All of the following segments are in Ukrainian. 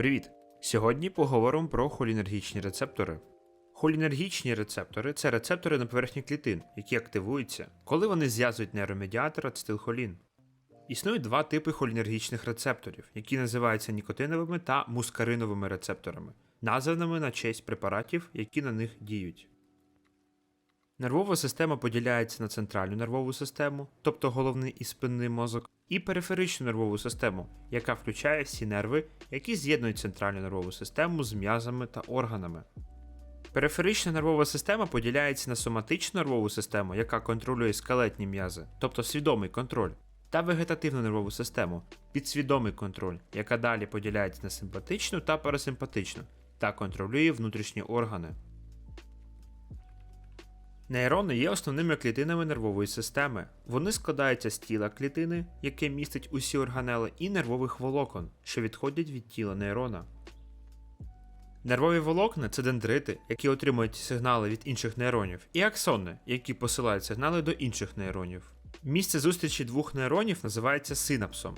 Привіт! Сьогодні поговоримо про холінергічні рецептори. Холінергічні рецептори це рецептори на поверхні клітин, які активуються, коли вони зв'язують нейромедіатор ацетилхолін. Існують два типи холінергічних рецепторів, які називаються нікотиновими та мускариновими рецепторами, названими на честь препаратів, які на них діють. Нервова система поділяється на центральну нервову систему, тобто головний і спинний мозок, і периферичну нервову систему, яка включає всі нерви, які з'єднують центральну нервову систему з м'язами та органами. Периферична нервова система поділяється на соматичну нервову систему, яка контролює скелетні м'язи, тобто свідомий контроль, та вегетативну нервову систему, підсвідомий контроль, яка далі поділяється на симпатичну та парасимпатичну, та контролює внутрішні органи. Нейрони є основними клітинами нервової системи. Вони складаються з тіла клітини, яке містить усі органели, і нервових волокон, що відходять від тіла нейрона. Нервові волокна це дендрити, які отримують сигнали від інших нейронів, і аксони, які посилають сигнали до інших нейронів. Місце зустрічі двох нейронів називається синапсом.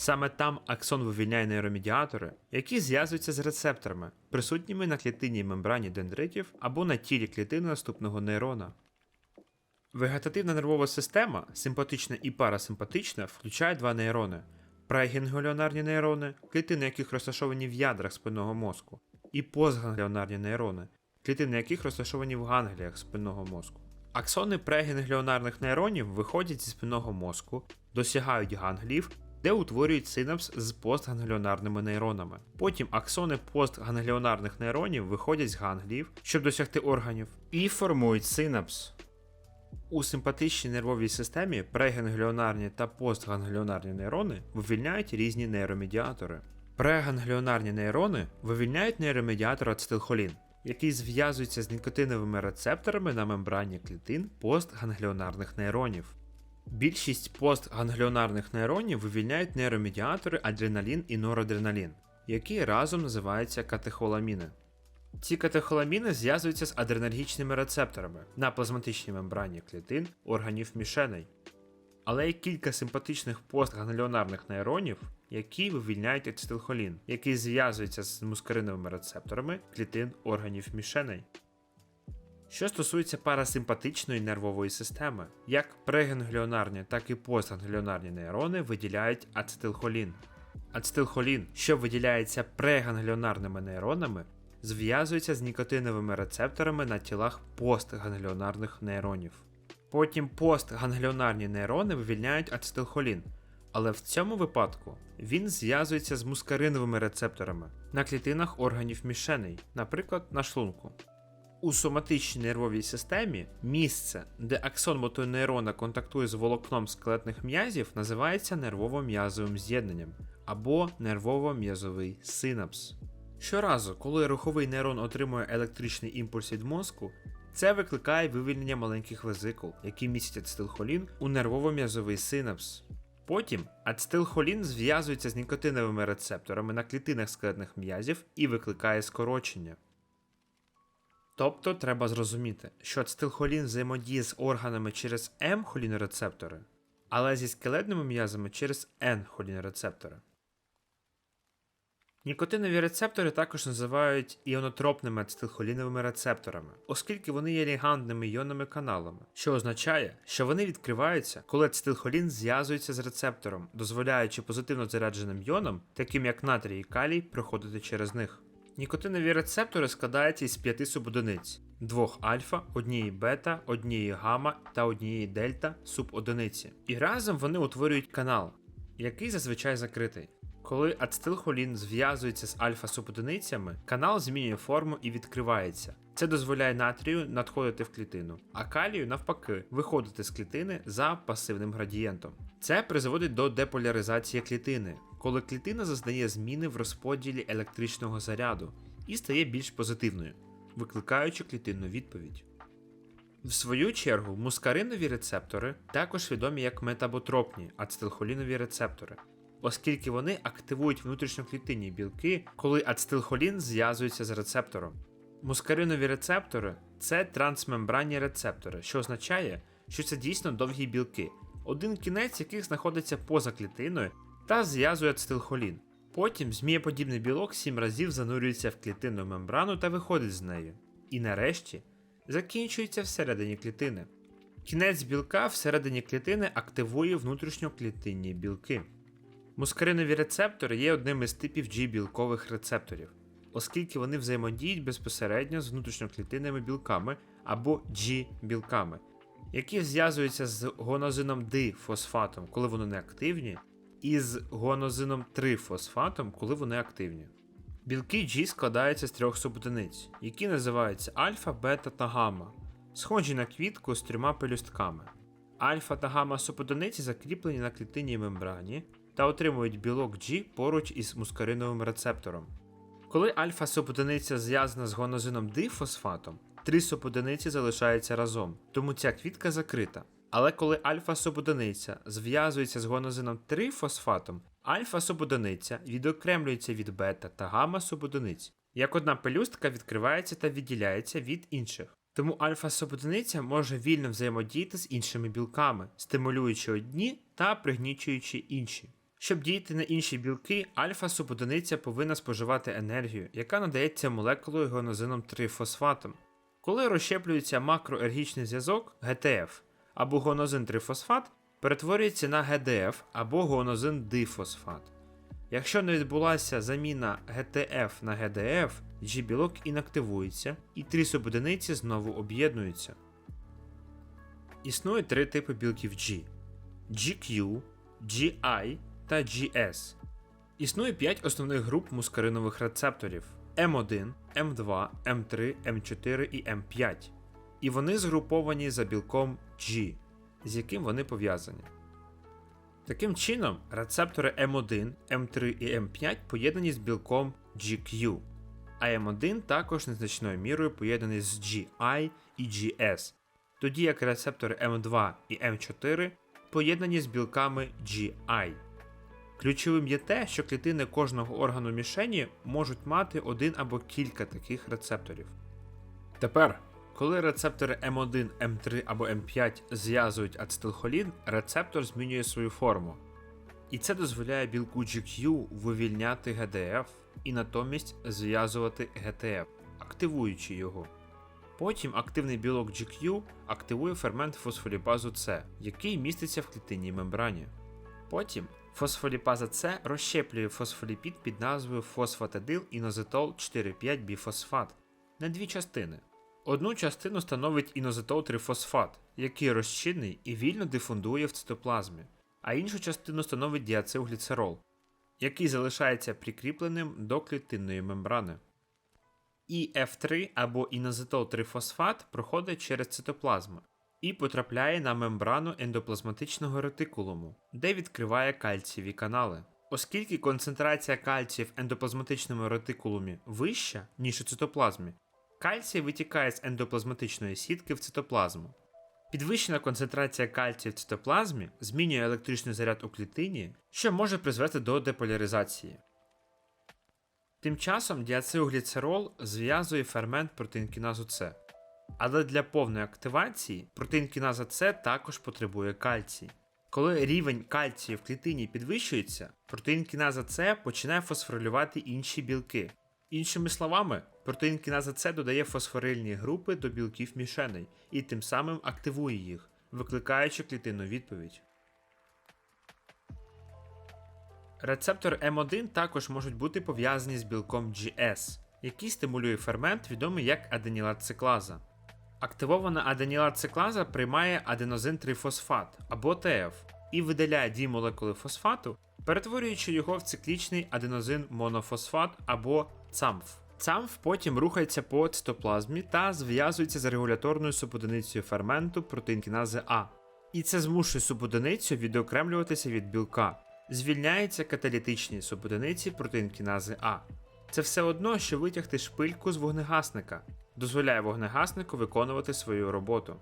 Саме там аксон вивільняє нейромедіатори, які зв'язуються з рецепторами, присутніми на клітинній мембрані дендритів або на тілі клітини наступного нейрона. Вегетативна нервова система, симпатична і парасимпатична, включає два нейрони: прегінгуліонарні нейрони, клітини яких розташовані в ядрах спинного мозку, і постгангліонарні нейрони, клітини яких розташовані в гангліях спинного мозку. Аксони прегінгліонарних нейронів виходять зі спинного мозку, досягають ганглів, де утворюють синапс з постгангліонарними нейронами. Потім аксони постгангліонарних нейронів виходять з ганглів, щоб досягти органів, і формують синапс. У симпатичній нервовій системі прегенгліонарні та постгангліонарні нейрони вивільняють різні нейромедіатори. Прегангліонарні нейрони вивільняють нейромедіатор ацетилхолін, який зв'язується з нікотиновими рецепторами на мембрані клітин постгангліонарних нейронів. Більшість постгангліонарних нейронів вивільняють нейромедіатори адреналін і норадреналін, які разом називаються катехоламіни. Ці катехоламіни зв'язуються з адренергічними рецепторами на плазматичній мембрані клітин органів мішеней. Але є кілька симпатичних постгангліонарних нейронів, які вивільняють ацетилхолін, який зв'язується з мускариновими рецепторами клітин органів мішеней. Що стосується парасимпатичної нервової системи, як прегенгліонарні, так і постгангліонарні нейрони виділяють ацетилхолін. Ацетилхолін, що виділяється прегангліонарними нейронами, зв'язується з нікотиновими рецепторами на тілах постгангліонарних нейронів. Потім постгангліонарні нейрони вивільняють ацетилхолін, але в цьому випадку він зв'язується з мускариновими рецепторами на клітинах органів мішеней, наприклад, на шлунку. У соматичній нервовій системі місце, де аксон мотонейрона контактує з волокном скелетних м'язів, називається нервово-м'язовим з'єднанням або нервово-м'язовий синапс. Щоразу, коли руховий нейрон отримує електричний імпульс від мозку, це викликає вивільнення маленьких везикул, які містять ацетилхолін у нервово-м'язовий синапс. Потім ацетилхолін зв'язується з нікотиновими рецепторами на клітинах скелетних м'язів і викликає скорочення. Тобто треба зрозуміти, що ацетилхолін взаємодіє з органами через М-холінорецептори, але зі скелетними м'язами через Н-холінорецептори. Нікотинові рецептори також називають іонотропними ацетилхоліновими рецепторами, оскільки вони є лігандними іонними каналами, що означає, що вони відкриваються, коли ацетилхолін зв'язується з рецептором, дозволяючи позитивно зарядженим іонам, таким як натрій і калій, проходити через них. Нікотинові рецептори складаються із п'яти субодиниць: двох альфа, однієї бета, однієї гамма та однієї дельта субодиниці. І разом вони утворюють канал, який зазвичай закритий. Коли ацетилхолін зв'язується з альфа-субодиницями, канал змінює форму і відкривається. Це дозволяє натрію надходити в клітину, а калію, навпаки, виходити з клітини за пасивним градієнтом. Це призводить до деполяризації клітини, коли клітина зазнає зміни в розподілі електричного заряду і стає більш позитивною, викликаючи клітинну відповідь. В свою чергу, мускаринові рецептори також відомі як метаботропні ацетилхолінові рецептори, оскільки вони активують внутрішньоклітинні білки, коли ацетилхолін зв'язується з рецептором. Мускаринові рецептори це трансмембранні рецептори, що означає, що це дійсно довгі білки, один кінець яких знаходиться поза клітиною та зв'язує ацетилхолін. Потім змієподібний білок 7 разів занурюється в клітинну мембрану та виходить з неї. І нарешті закінчується всередині клітини. Кінець білка всередині клітини активує внутрішньоклітинні білки. Мускаринові рецептори є одним із типів G-білкових рецепторів, оскільки вони взаємодіють безпосередньо з внутрішньоклітинними білками або G-білками, які зв'язуються з гонозином D-фосфатом, коли вони не активні, і з гонозином 3-фосфатом, коли вони активні. Білки G складаються з трьох субодиниць, які називаються альфа, бета та гамма, схожі на квітку з трьома пелюстками. Альфа та гамма субодиниці закріплені на клітинній мембрані та отримують білок G поруч із мускариновим рецептором. Коли альфа субодиниця зв'язана з гонозином дифосфатом, три субодиниці залишаються разом, тому ця квітка закрита. Але коли альфа субодиниця зв'язується з гонозином 3 фосфатом, альфа субодиниця відокремлюється від бета та гамма субодиниць. Як одна пелюстка відкривається та відділяється від інших. Тому альфа субодиниця може вільно взаємодіяти з іншими білками, стимулюючи одні та пригнічуючи інші. Щоб діяти на інші білки, альфа субодиниця повинна споживати енергію, яка надається молекулою гонозином 3 фосфатом. Коли розщеплюється макроергічний зв'язок ГТФ або гонозин 3 фосфат, перетворюється на ГДФ або гонозин дифосфат. Якщо не відбулася заміна ГТФ на ГДФ, G-білок інактивується і три субодиниці знову об'єднуються. Існує три типи білків G: GQ, GI та GS. Існує 5 основних груп мускаринових рецепторів M1, M2, M3, M4 і M5. І вони згруповані за білком G, з яким вони пов'язані. Таким чином, рецептори M1, M3 і M5 поєднані з білком GQ, а M1 також незначною мірою поєднаний з GI і GS, тоді як рецептори M2 і M4 поєднані з білками GI. Ключовим є те, що клітини кожного органу мішені можуть мати один або кілька таких рецепторів. Тепер, коли рецептори М1, М3 або М5 зв'язують ацетилхолін, рецептор змінює свою форму. І це дозволяє білку GQ вивільняти ГДФ і натомість зв'язувати ГТФ, активуючи його. Потім активний білок GQ активує фермент фосфоліпазу С, який міститься в клітинній мембрані. Потім фосфоліпаза С розщеплює фосфоліпід під назвою фосфатидил інозетол 4,5 біфосфат на дві частини. Одну частину становить інозетол трифосфат, який розчинний і вільно дифундує в цитоплазмі, а іншу частину становить діацилгліцерол, який залишається прикріпленим до клітинної мембрани. ІФ3 або інозетол трифосфат проходить через цитоплазму і потрапляє на мембрану ендоплазматичного ретикулуму, де відкриває кальцієві канали. Оскільки концентрація кальцію в ендоплазматичному ретикулумі вища, ніж у цитоплазмі, кальцій витікає з ендоплазматичної сітки в цитоплазму. Підвищена концентрація кальцію в цитоплазмі змінює електричний заряд у клітині, що може призвести до деполяризації. Тим часом діацилгліцерол зв'язує фермент протеїнкіназу С. Але для повної активації протеїнкіназа С також потребує кальцій. Коли рівень кальцію в клітині підвищується, протеїнкіназа С починає фосфорилювати інші білки. Іншими словами, протеїнкіназа С додає фосфорильні групи до білків мішеней і тим самим активує їх, викликаючи клітинну відповідь. Рецептори М1 також можуть бути пов'язані з білком GS, який стимулює фермент, відомий як аденілатциклаза. Активована аденілатциклаза приймає аденозин трифосфат або ТФ і видаляє дві молекули фосфату, перетворюючи його в циклічний аденозин монофосфат або ЦАМФ. ЦАМФ потім рухається по цитоплазмі та зв'язується з регуляторною субодиницею ферменту протеїнкінази А. І це змушує субодиницю відокремлюватися від білка. Звільняються каталітичні субодиниці протеїнкінази А. Це все одно, що витягти шпильку з вогнегасника, дозволяє вогнегаснику виконувати свою роботу.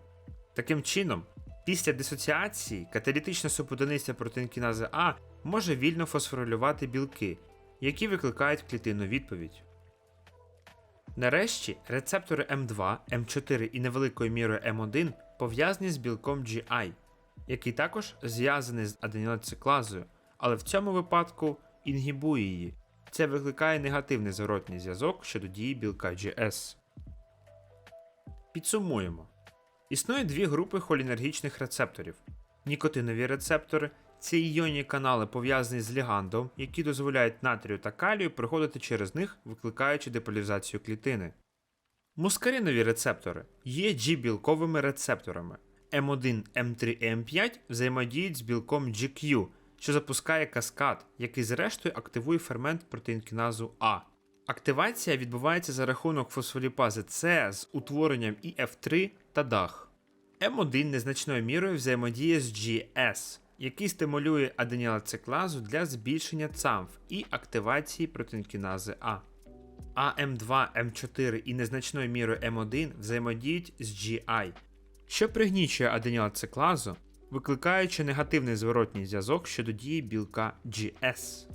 Таким чином, після дисоціації каталітична субодиниця протеїнкінази А може вільно фосфорилювати білки, які викликають клітинну відповідь. Нарешті рецептори М2, М4 і невеликою мірою М1 пов'язані з білком GI, який також зв'язаний з аденілоциклазою, але в цьому випадку інгібує її, Це викликає негативний зворотній зв'язок щодо дії білка GS. Підсумуємо. Існує дві групи холінергічних рецепторів: нікотинові рецептори це іонні канали пов'язані з лігандом, які дозволяють натрію та калію проходити через них, викликаючи деполяризацію клітини. Мускарінові рецептори є G-білковими рецепторами. М1, М3 і М5 взаємодіють з білком GQ, що запускає каскад, який зрештою активує фермент протеїнкіназу А. Активація відбувається за рахунок фосфоліпази С з утворенням ІФ3 та ДАГ. М1 незначною мірою взаємодіє з GS, який стимулює аденілациклазу для збільшення ЦАМФ і активації протинкінази А. А М2, М4 і незначною мірою М1 взаємодіють з GI, що пригнічує аденілациклазу, викликаючи негативний зворотній зв'язок щодо дії білка GS.